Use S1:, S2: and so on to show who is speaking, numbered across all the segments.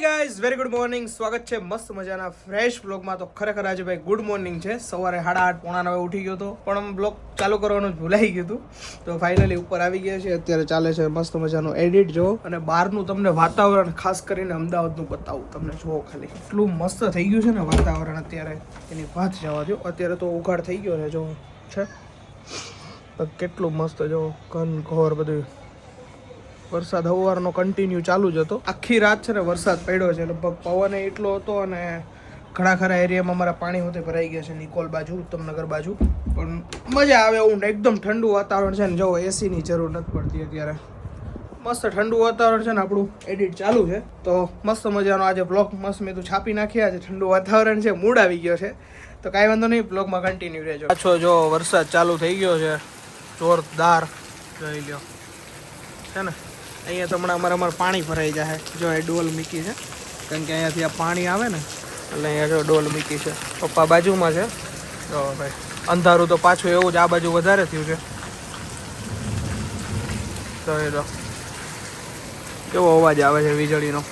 S1: Hi guys very good morning સ્વાગત છે મસ્ત મજાના ફ્રેશ બ્લોગમાં તો ખરેખર આજે ભાઈ ગુડ મોર્નિંગ છે. સવારે સાડા આઠ, પોણા નવે ઉઠી ગયો હતો પણ બ્લોગ ચાલુ કરવાનું ભૂલાઈ ગયું હતું. તો ફાઇનલી ઉપર આવી ગયા છે. અત્યારે ચાલે છે મસ્ત મજાનું એડિટ જો. અને બહારનું તમને વાતાવરણ ખાસ કરીને અમદાવાદનું બતાવું. તમને જુઓ ખાલી. એટલું મસ્ત થઈ ગયું છે ને વાતાવરણ અત્યારે. એની વાત જવા દો અત્યારે તો ઉઘાડ થઈ ગયો છે, જો. છે. કેટલું મસ્ત, જો. ઘન, ઘોર બધું. વરસાદ સવારનો કન્ટિન્યુ ચાલુ જ હતો. આખી રાત છે ને વરસાદ પડ્યો છે. લગભગ પવન એટલો હતો અને ઘણા ખરા એરિયામાં અમારા પાણી હોતે ભરાઈ ગયા છે નિકોલ બાજુ, ઉત્તમનગર બાજુ. પણ મજા આવે એવું એકદમ ઠંડુ વાતાવરણ છે ને જો એસીની જરૂર નથી પડતી અત્યારે. મસ્ત ઠંડુ વાતાવરણ છે ને આપણું એડિટ ચાલુ છે. તો મસ્ત મજાનો આજે બ્લોગ મસ્ત મેં તું છાપી નાખ્યા, આજે ઠંડુ વાતાવરણ છે મૂડ આવી ગયો છે. તો કાંઈ વાંધો નહીં બ્લોગમાં કન્ટિન્યુ રહેજો. પાછો જો વરસાદ ચાલુ થઈ ગયો છે, જોરદાર. જોઈ લ્યો. છે ને? અહીંયા તો હમણાં અમારે અમારે પાણી ભરાઈ જાય જો એ ડોલ મૂકી છે. કારણ કે અહીંયાથી આ પાણી આવે ને, એટલે અહીંયા જો ડોલ મૂકી છે. પપ્પા બાજુમાં છે. તો ભાઈ, અંધારું તો પાછું એવું જ આ બાજુ વધારે થયું છે. તો એ તો કેવો અવાજ આવે છે વીજળીનો?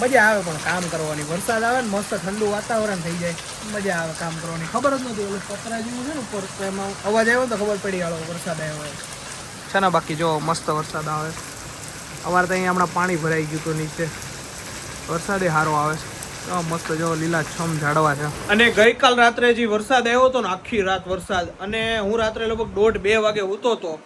S1: મજા આવે પણ કામ કરવાની. વરસાદ આવે ને મસ્ત ઠંડુ વાતાવરણ થઈ જાય. મજા આવે કામ કરવાની. ખબર જ નથી ઓલું પતરા જેવું છે ને ઉપર એમાં અવાજ આવ્યો તો ખબર પડી, હાલો વરસાદ આવ્યો છે ને, બાકી જો મસ્ત વરસાદ આવે. અમારે તો અહીંયા હમણાં પાણી ભરાઈ ગયું હતું નીચે. વરસાદે સારો આવે છે. મસ્ત જો લીલાછમ ઝાડવા છે. અને ગઈકાલ રાત્રે જે વરસાદ આવ્યો હતો ને, આખી રાત વરસાદ. અને હું રાત્રે લગભગ દોઢ બે વાગે ઉતો હતો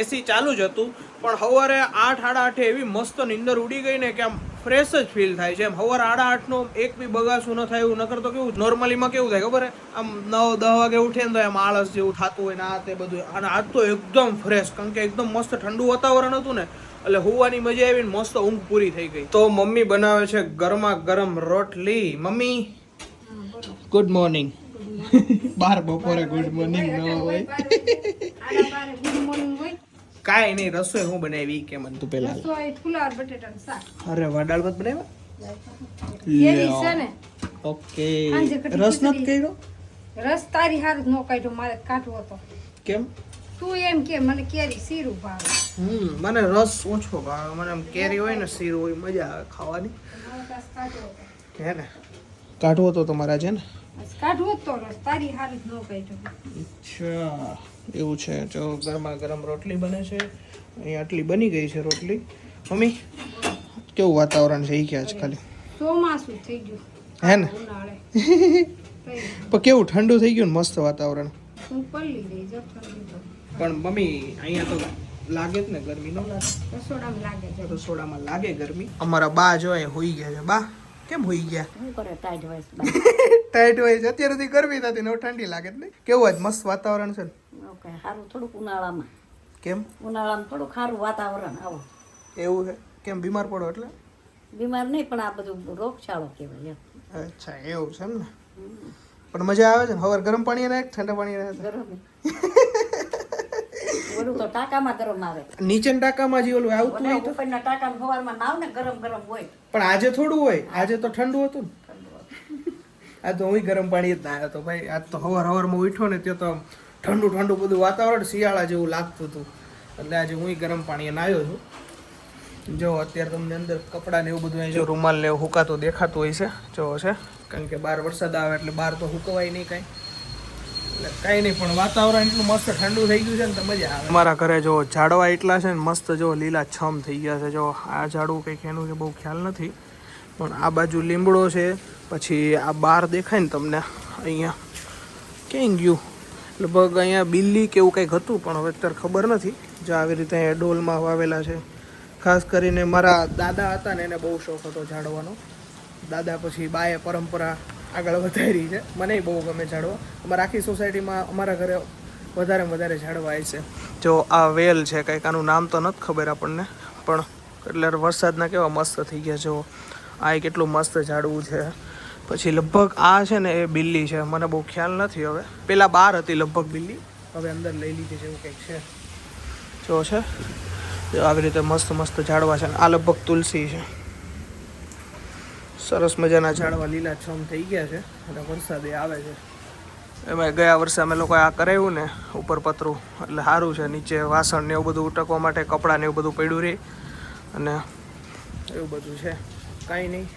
S1: એસી ચાલુ જ હતું. પણ સવારે આઠ, સાડા આઠે એવી મસ્ત નીંદર ઉડી ગઈ ને, કે આમ ફ્રેશ જ ફીલ થાય છે. એમ સવાર આડા આઠનો એક બી બગાસું ન થાય એવું નકર તો કેવું નોર્મલીમાં કેવું થાય ખબર આમ નવ દસ વાગે ઉઠે ને તો એમ આળસ જેવું થતું હોય ને આ તે બધું. અને આજ તો એકદમ ફ્રેશ કારણ કે એકદમ મસ્ત ઠંડુ વાતાવરણ હતું ને એટલે હોવાની મજા આવી ને મસ્ત ઊંઘ પૂરી થઈ ગઈ. તો મમ્મી બનાવે છે ગરમા ગરમ રોટલી. મમ્મી? ગુડ મોર્નિંગ બાર બપોરે ગુડ મોર્નિંગ ન હોય. કાંઈ નહીં રસોઈ હું બનાવી કે મને તું પેલા
S2: ફુલાવર બટેટાનું શાક.
S1: અરે વાહ દાળ ભાત બનાવ્યા?
S2: કેરી છે ને.
S1: ઓકે. રસ
S2: ખીચડી.
S1: કર્યો?
S2: રસ તારી હાર નો કાઢ્યો મારે કાઢવો હતો.
S1: કેમ?
S2: તું એમ કે મને કેરી સીરું ભાવે.
S1: હમ મને રસ ઓછો ભાવે. મને આમ કેરી હોય ને શીર હોય મજા આવે ખાવાની.
S2: કે.
S1: હે ને? કાઢવો તો તમારા છે ને?
S2: કાઢવો તો રસ તારી હાર નો કાઢ્યો.
S1: અચ્છા. એવું છે. જો ગરમા ગરમ રોટલી બને છે. અહીં આટલી બની ગઈ છે રોટલી. મમ્મી કેવું વાતાવરણ છે એ કે આજ ખાલી
S2: ચોમાસું થઈ ગયું.
S1: હે ને? પણ કેવું ઠંડુ થઈ ગયું ને મસ્ત વાતાવરણ? પણ મમ્મી અહીંયા તો લાગે જ ને ગરમી ન લાગે?
S2: રસોડામાં લાગે છે.
S1: રસોડામાં લાગે ગરમી? અમારા બા જો અહીં હોઈ ગયા છે. બા. કેમ હોઈ ગયા?
S3: શું કરે ટાઈટ હોય
S1: ટાઈટ હોય છે અત્યારે સુધી ગરમી થતી ને ઠંડી લાગે જ નહીં. કેવું આજ મસ્ત વાતાવરણ છે
S3: ઓકે સારું થોડુંક ઉનાળામાં.
S1: કેમ?
S3: ઉનાળામાં થોડુંક સારું વાતાવરણ આવો.
S1: એવું છે? કેમ બીમાર પડો એટલે?
S3: બીમાર નહીં પણ આ બધું રોગચાળો કહેવાય
S1: અચ્છા એવું છે એમ ને? પણ મજા આવે છે ને? હવે ગરમ પાણી અને ઠંડા પાણી
S3: ગરમ. ઓલું તો ટાંકામાં ગરમ આવે.
S1: નીચેના ટાંકામાં જે ઓલું આવતું હોય તો?
S3: ઉપરના ટાંકામાં સવારમાં નાવ ને ગરમ ગરમ હોય.
S1: પણ આજે થોડું હોય. આજે તો ઠંડુ હતું ને. આ તો હું ગરમ પાણી જ ના આવ્યો તો ભાઈ. આજ તો હવાર હવારમાં ઉઠ્યો ને ત્યાં તો ઠંડુ ઠંડુ બધું વાતાવરણ શિયાળા જેવું લાગતું હતું. એટલે આજે હું ગરમ પાણી નાયો છું. જો અત્યારે તમને અંદર કપડાં ને એવું બધું જો રૂમાલ ને એવું હુકાતું દેખાતું હોય છે. જો છે. કારણ કે બહાર વરસાદ આવે એટલે બહાર તો હુકવાય નહીં કાંઈ. કાંઈ નહીં, પણ વાતાવરણ એટલું મસ્ત ઠંડુ થઈ ગયું છે ને તો મજા આવે. અમારા ઘરે જો ઝાડવા એટલા છે ને, મસ્ત જો લીલા છમ થઈ ગયા છે. જો આ ઝાડવું કંઈક એનું છે, બહુ ખ્યાલ નથી. પણ આ બાજુ લીમડો છે, પછી આ બાર દેખાય ને તમને, અહીંયા ક્યાંય ગયું? લગભગ અહીંયા બિલ્લી કે એવું કંઈક હતું, પણ હવે અત્યારે ખબર નથી. જો આવી રીતે અહીંયા ડોલમાં વાવેલા છે. ખાસ કરીને મારા દાદા હતા ને, એને બહુ શોખ હતો ઝાડવાનો. દાદા પછી બાએ પરંપરા આગળ વધારી છે. મને બહુ ગમે ઝાડવા. અમારા આખી સોસાયટીમાં અમારા ઘરે વધારે વધારે ઝાડવા આવે છે. જો આ વેલ છે કંઈક આનું નામ તો નથી ખબર આપણને પણ એટલે વરસાદના કેવા મસ્ત થઈ ગયા. જો આ કેટલું મસ્ત ઝાડવું છે. પછી લગભગ આ છે ને એ બિલ્લી છે. મને બહુ ખ્યાલ નથી હવે. પેલા બાર હતી લગભગ બિલ્લી. હવે અંદર લઈ લીધી છે એવું કંઈક છે. જો છે. આવી રીતે મસ્ત મસ્ત ઝાડવા છે. આ લગભગ તુલસી છે. સરસ મજાના ઝાડવા લીલાછમ થઈ ગયા છે અને વરસાદ આવે છે. એમાં ગયા વર્ષે અમે લોકોએ આ કરાવ્યું ને, ઉપર પતરું, એટલે સારું છે. નીચે વાસણ ને એવું બધું ઉટકવા માટે, કપડાં ને એવું બધું પડ્યું રહે અને એવું બધું છે. કાંઈ નહીં,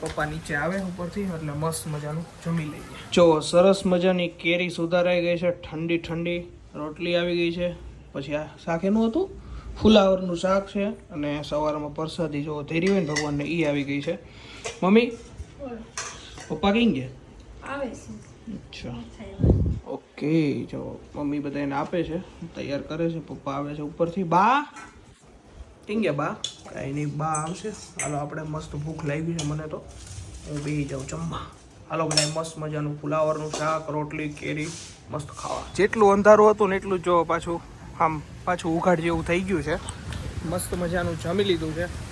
S1: પપ્પા નીચે આવે ઉપરથી, એટલે મસ્ત મજાનું જમી લઈએ. જો, સરસ મજાની કેરી સુધારાઈ ગઈ છે. ઠંડી ઠંડી રોટલી આવી ગઈ છે. પછી આ શાક એનું હતું? ફુલાવરનું શાક છે. અને સવારમાં પ્રસાદી જો ધેરી હોય ને ભગવાનને એ આવી ગઈ છે. મમ્મી? પપ્પા કઈ ગયા?
S2: આવે છે.
S1: અચ્છા. ઓકે જો મમ્મી બધા એને આપે છે. તૈયાર કરે છે. પપ્પા આવે છે ઉપરથી. બા? કઈ ગયા બા? કાંઈ નહીં બા આવશે. હાલો આપણે મસ્ત ભૂખ લાગી છે મને તો. હું બે જાઉં જમવા. હાલો બધા મસ્ત મજાનું ફુલાવરનું શાક રોટલી કેરી મસ્ત ખાવા. જેટલું અંધારું હતું ને એટલું જો પાછું આમ પાછું ઉઘાડ જેવું થઈ ગયું છે. મસ્ત મજાનું જમી લીધું છે.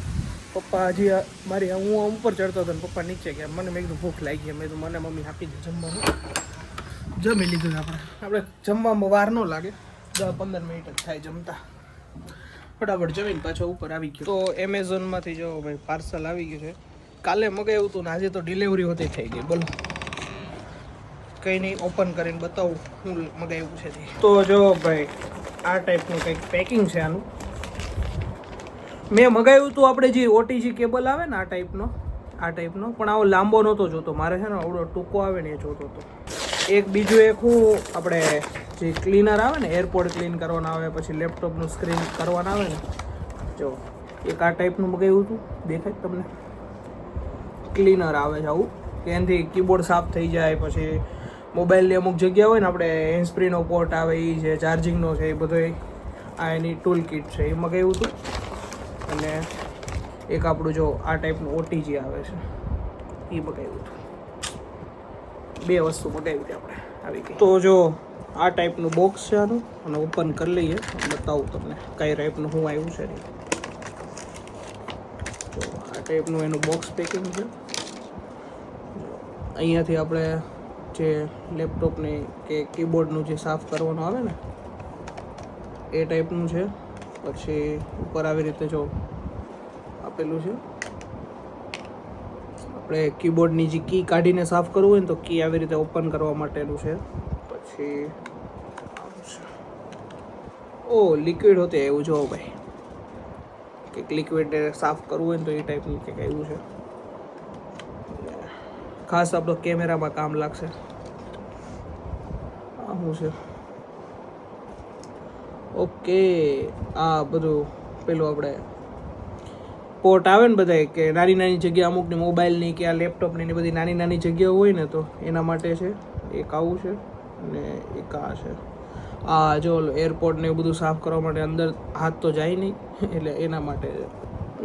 S1: પપ્પા હજી મારી હું આમ ઉપર ચડતો હતો ને પપ્પા નીચે ગયા. મને મેં કીધું ભૂખ લાગી. મેં કીધું મને મમ્મી આપી દે જમવાનું. જમી લીધું આપણે. આપણે જમવામાં વાર ન લાગે. દસ પંદર મિનિટ જ થાય જમતા. ફટાફટ જમીને પાછો ઉપર આવી ગયો. તો એમેઝોનમાંથી જો ભાઈ પાર્સલ આવી ગયું છે. કાલે મગાવ્યું હતું ને આજે તો ડિલિવરી હોતી થઈ ગઈ. બોલો. કંઈ નહીં ઓપન કરીને બતાવું હું મગાવ્યું છે તો. જો ભાઈ, આ ટાઈપનું કંઈક પેકિંગ છે આનું. મેં મગાવ્યું હતું આપણે જે ઓટીજી કેબલ આવે ને આ ટાઈપનો આ ટાઈપનો પણ આવો લાંબો નહોતો જોતો. મારે છે ને આવડો ટૂંકો આવે ને એ જોતો હતો. એક બીજું એક હું આપણે જે ક્લીનર આવે ને એરપોર્ટ ક્લીન કરવાના આવે, પછી લેપટોપનું સ્ક્રીન કરવાના આવે ને. જો, એક આ ટાઈપનું મગાવ્યું હતું દેખાય તમને? ક્લીનર આવે છે આવું. કે એનાથી કીબોર્ડ સાફ થઈ જાય, પછી મોબાઈલની અમુક જગ્યા હોય ને આપણે હેન્ડસ્પ્રીનો પોર્ટ આવે એ છે ચાર્જિંગનો છે, એ બધો આ એની ટૂલ કિટ છે, એ મગાવ્યું હતું અને એક આપણું જો આ ટાઈપનું ઓટીજી આવે છે. એ મગાવ્યું હતું. બે વસ્તુ મગાવી હતી આપણે. આવી ગઈ. તો જો આ ટાઈપનું બોક્સ છે આનું, અને ઓપન કરી લઈએ. બતાવું તમને કઈ ટાઈપનું શું આવ્યું છે તો આ ટાઈપનું એનું બોક્સ પેકિંગ છે. અહીંયાથી આપણે જે લેપટોપની કે કીબોર્ડનું જે સાફ કરવાનું આવે ને, એ ટાઈપનું છે. પછી ઉપર આવી રીતે જો આપેલું છે. આપણે કીબોર્ડની જે કી કાઢીને સાફ કરવું હોય ને તો કી આવી રીતે ઓપન કરવા માટેનું છે. પછી ઓ લિક્વિડ હોતે એવું જો ભાઈ. કંઈક લિક્વિડ સાફ કરવું હોય ને તો એ ટાઈપનું કંઈક આવ્યું છે. ખાસ આપણો કેમેરામાં કામ લાગશે. આ શું છે? ઓકે, આ બધું પેલું આપણે પોર્ટ આવે ને બધા કે નાની નાની જગ્યા અમુકની મોબાઈલની કે આ લેપટોપની ને બધી નાની નાની જગ્યાઓ હોય ને તો એના માટે છે, એક આવું છે અને એક આ છે. આ જો એરપોર્ટ ને એવું બધું સાફ કરવા માટે અંદર હાથ તો જાય નહીં, એટલે એના માટે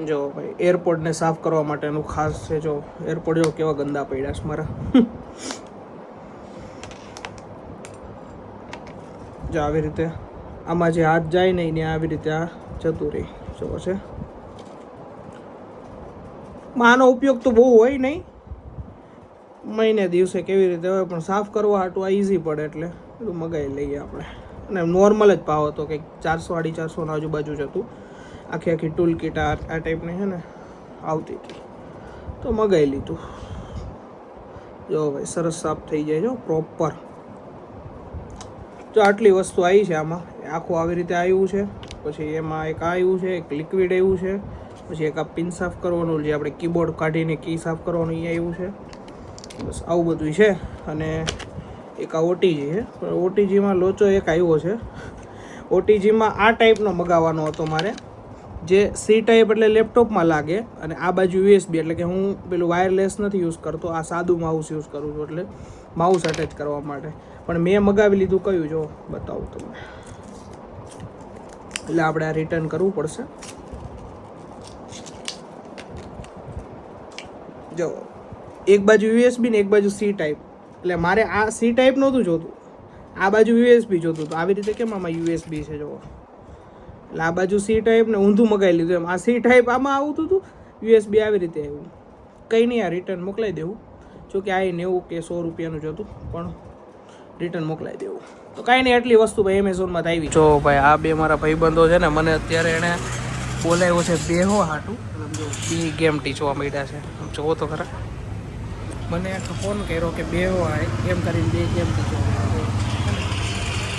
S1: જો ભાઈ એરપોર્ટને સાફ કરવા માટેનું ખાસ છે જો એરપોર્ટ જો કેવા ગંદા પડ્યા છે મારા. જો આવી રીતે આમાં જે હાથ જાય નહીં ને આવી રીતે આ જતું રહી. જવો છે. આનો ઉપયોગ તો બહુ હોય નહીં. મહિને દિવસે કેવી રીતે હોય, પણ સાફ કરવા હાટું આ ઇઝી પડે એટલે બધું મગાવી લઈએ આપણે. અને નોર્મલ જ ભાવ હતો, કંઈક ચારસો સાડી ચારસોના આજુબાજુ જ હતું. આખી આખી ટૂલ કીટ આ આ ટાઈપની છે ને, આવતી હતી. તો મગાવી લીધું. જો ભાઈ, સરસ સાફ થઈ જાય જો પ્રોપર જો આટલી વસ્તુ આવી છે આમાં આખું આવી રીતે આવ્યું છે. પછી એમાં એક આવ્યું છે, એક લિક્વિડ આવ્યું છે. પછી એક આ પિન સાફ કરવાનું, જે આપણે કીબોર્ડ કાઢીને કી સાફ કરવાનું એ આવ્યું છે. બસ આવું બધું છે. અને એક આ ઓટીજી છે. પણ ઓટીજીમાં લોચો એક આવ્યો છે. ઓટીજીમાં આ ટાઈપનો મગાવવાનો હતો મારે. જે સી ટાઈપ એટલે લેપટોપમાં લાગે અને આ બાજુ યુએસબી એટલે કે હું પેલું વાયરલેસ નથી યુઝ કરતો, આ સાદું માઉસ યુઝ કરું છું એટલે માઉસ અટેચ કરવા માટે. પણ મેં મગાવી લીધું કયું? જો બતાવું તમને. એટલે આપણે આ રિટર્ન કરવું પડશે. જો, એક બાજુ યુએસબી ને એક બાજુ સી ટાઈપ એટલે મારે આ સી ટાઈપ નહોતું જોતું. આ બાજુ યુએસબી જોતું હતું. આવી રીતે કેમ આમાં યુએસબી છે, જુઓ. એટલે આ બાજુ સી ટાઈપ ને ઊંધું મગાવી લીધું એમ. આ સી ટાઈપ આમાં આવતું હતું યુએસબી આવી રીતે આવ્યું. કંઈ નહીં, આ રિટર્ન મોકલાઈ દેવું. જોકે આ નેવું કે સો રૂપિયાનું જ હતું, પણ રિટર્ન મોકલાઈ દેવું. તો કાંઈ નહીં એટલી વસ્તુ ભાઈ એમેઝોનમાં આવી. જો ભાઈ આ બે મારા ભાઈબંધો છે ને મને અત્યારે એણે બોલાવ્યો છે બેહો હાટું. બે ગેમ ટીચવા માંડ્યા છે. જોવો તો ખરા. મને ફોન કર્યો કે બેહો આ એમ કરીને બે ગેમ ટીચવા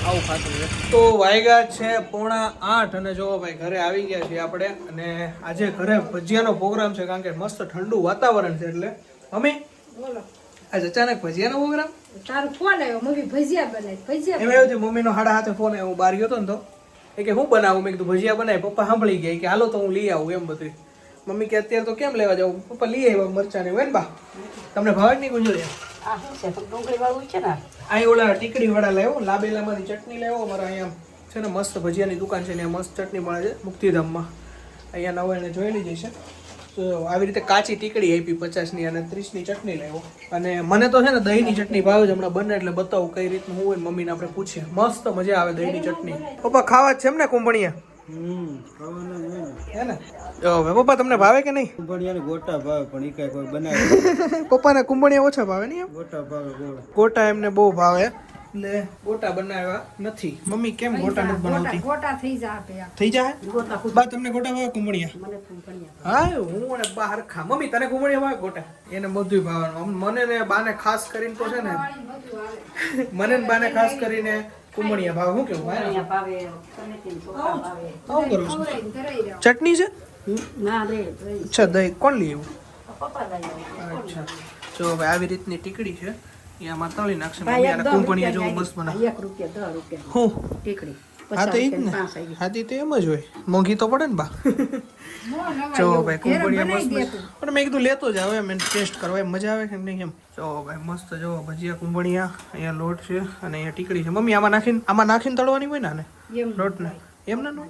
S1: આવું ખાતું છે. તો વાયગા છે પોણા આઠ અને જો ભાઈ ઘરે આવી ગયા છીએ આપણે અને આજે ઘરે ભજીયાનો પ્રોગ્રામ છે કારણ કે મસ્ત ઠંડુ વાતાવરણ છે એટલે. અમે
S2: બોલો.
S1: આજે અચાનક ભજીયાનો પ્રોગ્રામ?
S2: તારો ફોન આવ્યો મમ્મી ભજીયા બનાવી ભજીયા
S1: એમ છે મમ્મીનો હાડા હાથે ફોન આવ્યો હું બહાર ગયો હતો ને તો. એ કે હું બનાવું? મેં કીધું ભજીયા બનાવી પપ્પા સાંભળી ગયા કે હાલો તો હું લઈ આવું એમ બધું. મમ્મી કે અત્યારે તો કેમ લેવા જાવ? પપ્પા લઈ આવ્યા મરચાં ને બા. તમને ભાવે નહીં ગુંજરિયા
S3: આ શું છે ડુંગળી વાળું છે ને?
S1: અહીં ઓલા ટીકડી વાળા લાવ્યો લાબેલામાંથી ચટણી લાવ્યો અમારા અહીંયા છે ને મસ્ત ભજીયાની દુકાન છે ને મસ્ત ચટણી મળે છે મુક્તિધામમાં. અહીંયા નવા એને જોઈ લઈ છે તો આવી રીતે કાચી ટીકડી આપી પચાસની અને ત્રીસની ચટણી લાવ્યો અને મને તો છે ને દહીંની ચટણી ભાવે છે હમણાં બને એટલે બતાવું કઈ રીતનું હું હોય ને મમ્મીને આપણે પૂછીએ. મસ્ત મજા આવે દહીંની ચટણી. પપ્પા ખાવા છે એમ ને કુંભણિયા? પપ્પા તમને ભાવે કે નહીં?
S4: કુંભણિયાને ગોટા ભાવે પણ ઈ કાંઈ કોઈ બનાવે
S1: પપ્પાને કુંભણિયા ઓછા ભાવે નહીં
S4: ગોટા ભાવે
S1: ગોટા એમને બહુ ભાવે. એટલે ગોટા બનાવ્યા નથી. મમ્મી કેમ ગોટા નથી બનાવતી?
S2: ગોટા થઈ જા આપે
S1: થઈ જાય બા તમને ગોટા ભાવે કુંભણિયા
S3: મને કુંભણિયા
S1: હા હું અને બા હરખા. મમ્મી તને કુંભણિયા ભાવે ગોટા? એને બધું ભાવવાનું. મને ને બાને ખાસ કરીને તો છે ને મને ને બાને ખાસ કરીને કુંભણિયા ભાવે. શું કેવું ભાઈ?
S3: ભાવે તને કેમ ભાવે?
S1: આવું કરું છું. ચટણી છે?
S3: ના રે
S1: અચ્છા દહીં. કોણ લઈ આવ્યું?
S3: પપ્પા લઈ આવે
S1: અચ્છા. જો ભાઈ આવી રીતની ટીકડી છે. તળી નાખશે. મમ્મી આને મસ્ત બનાવે.
S3: એક રૂપિયા દસ રૂપિયા.
S1: હું?
S3: ટીકડી.
S1: હા તો ઈ ને. હા તો એમ જ હોય. મોંઘી તો પડે ને બા. જો ભાઈ કુંભળિયા મસ્ત. પણ મેં કીધું લેતો જ આવે એમ ટેસ્ટ એમ મજા આવે કે નહીં એમ. જો ભાઈ મસ્ત જો ભજીયા કુંભણિયા અહીંયા લોટ છે અને અહીંયા ટીકડી છે. મમ્મી આમાં નાખીને આમાં નાખીને તળવાની હોય ને આને?
S2: ને
S1: લોટને? એમ ના નો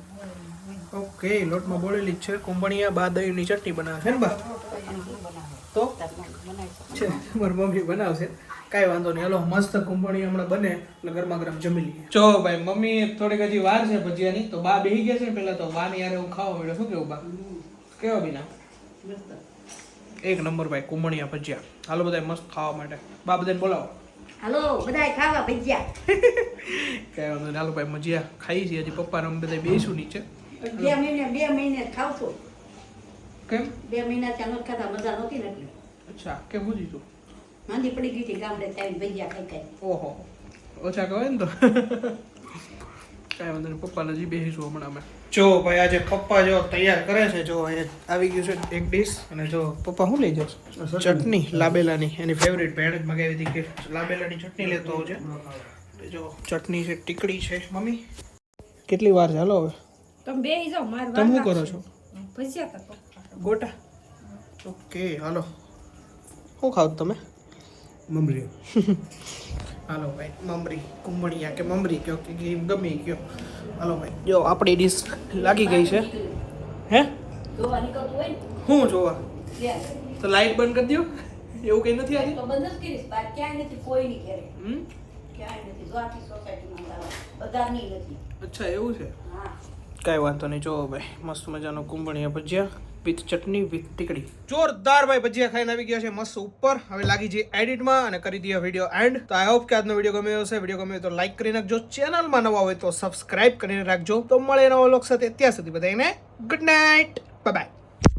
S1: ઓકે લોટમાં બોળેલી છે. કુંભણિયા બા દહીંની ચટણી બનાવે છે ને બા? તો? મારી મમ્મી બનાવશે. કાંઈ વાંધો નહીં. હલો મસ્ત કુંભણી હમણાં બને એટલે ગરમા ગરમ જમી લઈએ. જો ભાઈ મમ્મી થોડીક હજી વાર છે ભજીયાની તો બા બેહી ગયા છે ને પેલા તો. બા ની યારે હું ખાવા મળ્યો. શું કેવું બા? કેવા બીના? એક નંબર ભાઈ કુંભણીયા ભજીયા. હાલો બધા મસ્ત ખાવા માટે. બા બધાને બોલાવો.
S3: હાલો બધા ખાવા ભજીયા.
S1: કઈ વાંધો નહીં. હાલો ભાઈ મજીયા ખાઈ છીએ. હજી પપ્પા અમે બધા બેસું નીચે.
S3: બે મહિને બે મહિને ખાવ છો
S1: કેમ?
S3: બે મહિના ત્યાં નથી ખાતા મજા નહોતી ને એટલે
S1: અચ્છા કેમ હું જીતું
S3: માંદી પડી ગઈ હતી ગામડે ત્યાં ભજીયા ખાઈ ખાઈ.
S1: ઓહો ઓછા કહેવાય ને તો? કાંઈ વાંધો નહીં પપ્પા નજી બેસીશું હમણાં અમે. જો ભાઈ આજે પપ્પા જો તૈયાર કરે છે જો અહીંયા આવી ગયું છે એક ડીશ અને જો પપ્પા શું લઈ જશે? ચટણી લાબેલાની એની ફેવરેટ ભેણ જ મગાવી હતી કે લાબેલાની ચટણી લેતો હોય છે જો ચટણી છે ટીકડી છે મમ્મી. કેટલી વાર ચાલો હવે?
S2: તમે બે જાઓ મારે
S1: તમે શું કરો છો?
S2: ભજીયા
S1: ગોટા. ઓકે હાલો. શું ખાવ તમે?
S4: મમરી.
S1: હાલો ભાઈ મમરી કુંભણિયા કે મમરી કયો કે ગેમ કયો. હાલો ભાઈ. જો આપણી ડીશ લાગી ગઈ છે. હે? શું જોવા? તો લાઈટ બંધ કરી દો એવું કંઈ નથી આજે
S3: તો બંધ જ કરીશ બાર ક્યાંય નથી કોઈ નહીં ઘરે.
S1: હમ?
S3: ક્યાંય નથી જો આખી સોસાયટીમાં લાવા બધા નહીં નથી.
S1: અચ્છા એવું છે?
S3: હા.
S1: કાંઈ વાંધો નહીં જો ભાઈ મસ્ત મજાનો કુંભણીયા ભજીયા. With chutney with ટીકડી. જોરદાર ભાઈ ભજીયા ખાઈને આવી ગયા છે મસ્ત ઉપર. હવે લાગી જઈએ એડિટમાં અને કરી દઈએ વીડિયો એન્ડ તો આઈ હોપ કે આજનો વીડિયો ગમ્યો હશે. વીડિયો ગમ્યો તો લાઈક કરી નાખજો. ચેનલમાં નવા હોય તો સબસ્ક્રાઇબ કરીને રાખજો. તો મળે નવા લોક સાથે. ત્યાં સુધી બધાને ગુડ નાઇટ બાય